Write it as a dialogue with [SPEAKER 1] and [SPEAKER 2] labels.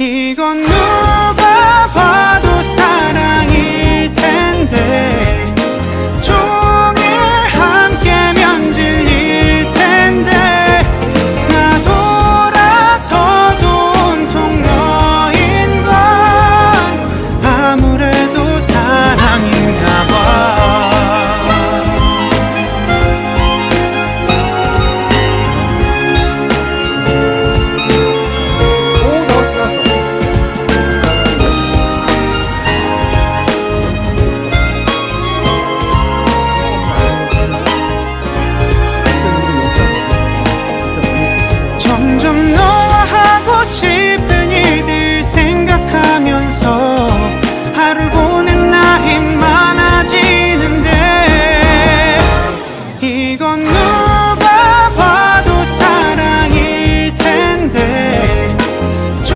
[SPEAKER 1] 이건